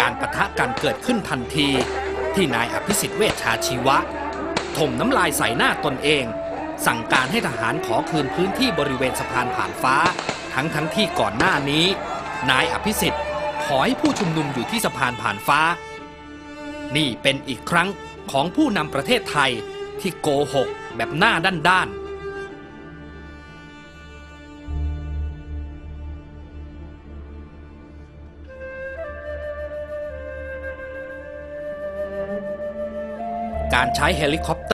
การปะทะกันเกิดขึ้นทันที ที่นายอภิสิทธิ์เวชชาชีวะถมน้ำลายใส่หน้าตนเอง สั่งการให้ทหารขอคืนพื้นที่บริเวณสะพานผ่านฟ้า ทั้งทั้งที่ก่อนหน้านี้ นายอภิสิทธิ์ขอให้ผู้ชุมนุมอยู่ที่สะพานผ่านฟ้า นี่เป็นอีกครั้งของผู้นำประเทศไทยที่โกหกแบบหน้าด้านๆ การใช้เฮลิคอปเตอร์